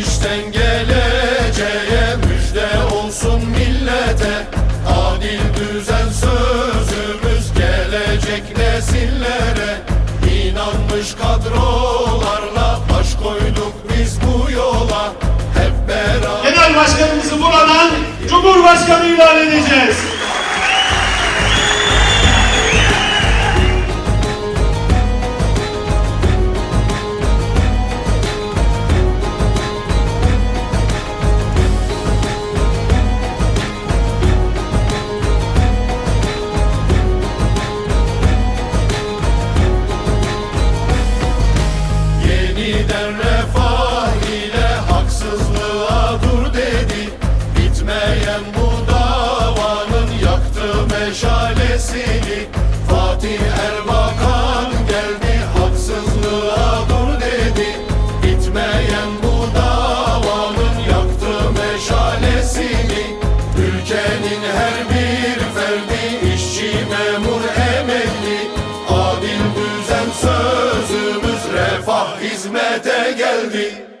işten geleceğe müjde olsun millete. Adil düzen sözümüz gelecek nesillere. İnanmış kadrolarla baş koyduk biz bu yola. Hep beraber Genel Başkanımızı buradan Cumhurbaşkanı ilan edeceğiz. Ülkenin her bir ferdi işçi, memur, emekli Adil düzen sözümüz refah hizmete geldi.